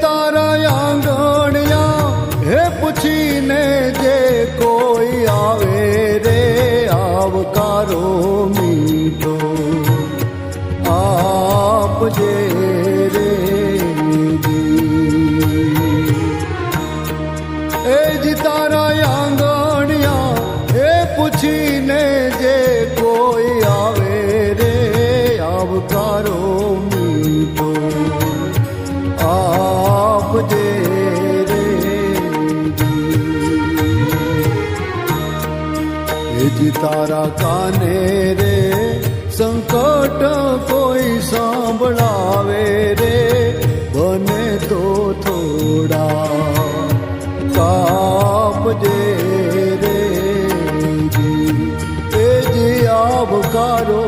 તારા આંગણિયા, હે પૂછીને જે કોઈ આવે રે, આવકારો મીઠો. એ જ પૂછીને જે કોઈ આવે રે, આવકારો એજ તારા કાને રે, સંકટ કોઈ સાંભળાવે રે, બને તો થોડા કાપ જે રે એજ આવકારો